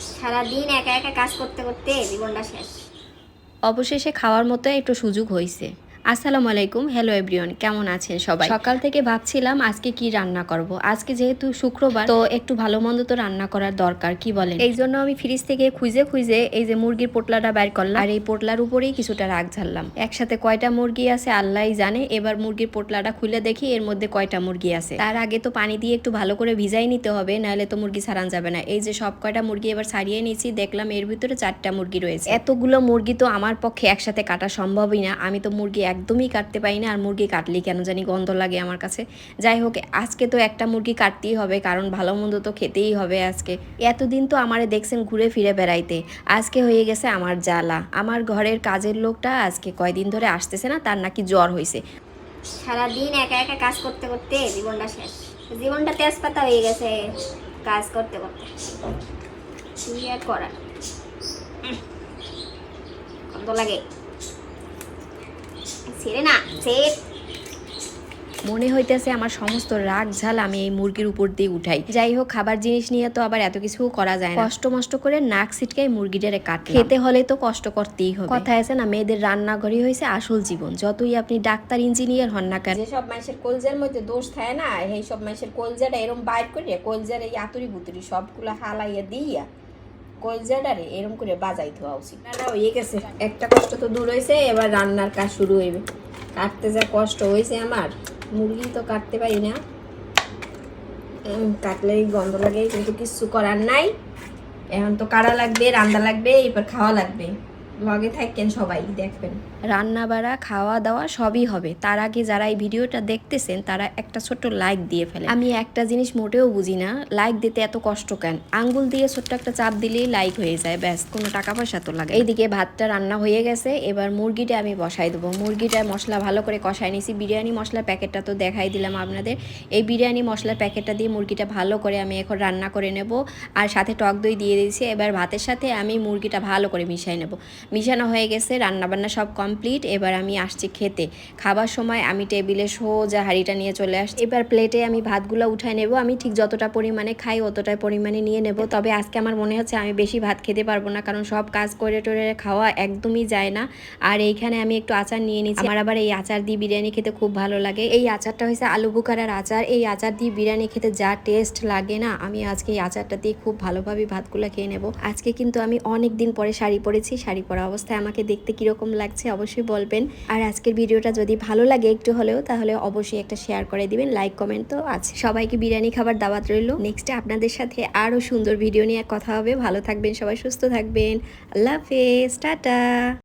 সারাদিন একা একা কাজ করতে করতে জীবনটা শেষ। অবশেষে খাওয়ার মতো একটু সুযোগ হয়েছে আসসালামু আলাইকুম হ্যালো এভরিওয়ান কেমন আছেন সবাই? সকাল থেকে ভাবছিলাম আজকে কি রান্না করব। আজকে যেহেতু শুক্রবার তো একটু ভালো মন্দ তো রান্না করার দরকার কি বলেন? এই জন্য আমি ফ্রিজ থেকে খুঁজে খুঁজে এই যে মুরগির পোটলাটা বাইর করলাম। আর এই পোটলার উপরেই কিছুটা রাগ ঝাড়লাম। একসাথে কয়টা মুরগি আছে আল্লাহই জানে এবার মুরগির পোটলাটা খুলে দেখি এর মধ্যে কয়টা মুরগি আছে। তার আগে তো পানি দিয়ে একটু ভালো করে ভিজাই নিতে হবে নাহলে তো মুরগি ছাড়ান যাবে না। এই যে সব কয়টা মুরগি এবার ছাড়িয়ে নিয়েছি দেখলাম এর ভিতরে চারটা মুরগি রয়েছে। এতগুলো মুরগি তো আমার পক্ষে একসাথে কাটা সম্ভবই না। আমি তো মুরগি একদমই কাটতে পারি না, আর মুরগি কাটলেই কেন জানি গন্ধ লাগে আমার কাছে। যাই হোক, আজকে তো একটা মুরগি কাটতেই হবে, কারণ ভালো মন্দ তো খেতেই হবে আজকে। এতদিন তো আমারে দেখছেন ঘুরে ফিরে বেড়াইতে। আজকে হয়ে গেছে আমার জ্বালা। আমার ঘরের কাজের লোকটা আজকে কয়দিন ধরে আসতেছে না, তার নাকি জ্বর হয়েছে সারাদিন একা একা কাজ করতে করতে জীবনটা শেষ। জীবনটা তেজপাতা হয়ে গেছে কাজ করতে করতে। কি আর করার। লাগে। ছেড়ে না ছেড়ে। মনে হইতেছে আমার সমস্ত রাগ ঝাল আমি এই মুরগির উপর দিয়ে উঠাই। যাই হোক খাবার জিনিস নিয়ে তো আবার এত কিছু করা যায় না। কষ্ট মষ্ট করে নাক সিটকাই মুরগিটারে কাট খেতে হলে তো কষ্ট করতেই হবে। কথা আছে না মেয়েদের রান্নাঘরই হয়েছে আসল জীবন। যতই আপনি ডাক্তার ইঞ্জিনিয়ার হন না কেন। যেসব মানুষের কলজার মধ্যে দোষ থাকে না সেই সব মানুষের কলজাটা এরম বাইর করে কলজার এই আতুরি বুতুরি সবগুলো হালাইয়া দিয়া কলজাটারে এরম করে বাজাই ধোয়া উচিত। রান্না হয়ে গেছে। একটা কষ্ট তো দূর হয়েছে এবার রান্নার কাজ শুরু হইবে। কাটতে যা কষ্ট হয়েছে আমার, মুরগি তো কাটতে পারি না। কাটলেই গন্ধ লাগে, কিন্তু কিছু করার নাই। এখন তো কাড়া লাগবে, রান্না লাগবে এবার খাওয়া লাগবে। লগে থাকেন সবাই, দেখবেন। রান্না বাড়া খাওয়া দাওয়া সবই হবে। তার আগে যারা এই ভিডিওটা দেখতেছেন, তারা একটা ছোট্ট লাইক দিয়ে ফেলে আমি একটা জিনিস মোটেও বুঝি না লাইক দিতে এত কষ্ট কেন? আঙ্গুল দিয়ে ছোট্ট একটা চাপ দিলেই লাইক হয়ে যায়, ব্যাস, কোনো টাকা পয়সা তো লাগে এইদিকে ভাতটা রান্না হয়ে গেছে, এবার মুরগিটা আমি বসাই দেবো। মুরগিটা মশলা ভালো করে কষাই নিছি বিরিয়ানি মশলার প্যাকেটটা তো দেখাই দিলাম আপনাদের। এই বিরিয়ানি মশলার প্যাকেটটা দিয়ে মুরগিটা ভালো করে আমি এখন রান্না করে নেব। আর সাথে টক দই দিয়ে দিয়েছি। এবার ভাতের সাথে আমি মুরগিটা ভালো করে মিশাই নেব। মিশানো হয়ে গেছে রান্না বান্না সব কমপ্লিট এবার আমি আসছি খেতে। খাবার সময় আমি টেবিলে সোজা হাঁড়িটা নিয়ে চলে আসছি। এবার প্লেটে আমি ভাতগুলো উঠায় নেব। আমি ঠিক যতটা পরিমাণে খাই অতটাই পরিমাণে নিয়ে নেব। তবে আজকে আমার মনে হচ্ছে আমি বেশি ভাত খেতে পারব না, কারণ সব কাজ করে টোরে খাওয়া একদমই যায় না। আর এইখানে আমি একটু আচার নিয়ে নিচ্ছি। আমার আবার এই আচার দিয়ে বিরিয়ানি খেতে খুব ভালো লাগে। এই আচারটা হয়েছে আলু বুখারার আচার। এই আচার দিয়ে বিরিয়ানি খেতে যা টেস্ট লাগে না, আমি আজকে এই আচারটা দিয়ে খুব ভালোভাবে ভাতগুলো খেয়ে নেব। আজকে কিন্তু আমি অনেক দিন পরে শাড়ি পরেছি, শাড়ি পরা অবস্থায় আমাকে দেখতে কীরকম লাগছে অবশ্যই বলবেন। আর আজকের ভিডিওটা যদি ভালো লাগে একটু হলেও, তাহলে অবশ্যই একটা শেয়ার করে দিবেন, লাইক, কমেন্ট তো আছে। সবাইকে বিরিয়ানি খাবার দাওয়াত রইল। নেক্সটে আপনাদের সাথে আরও সুন্দর ভিডিও নিয়ে কথা হবে। ভালো থাকবেন, সবাই সুস্থ থাকবেন। আল্লাহ হাফেজ, টাটা।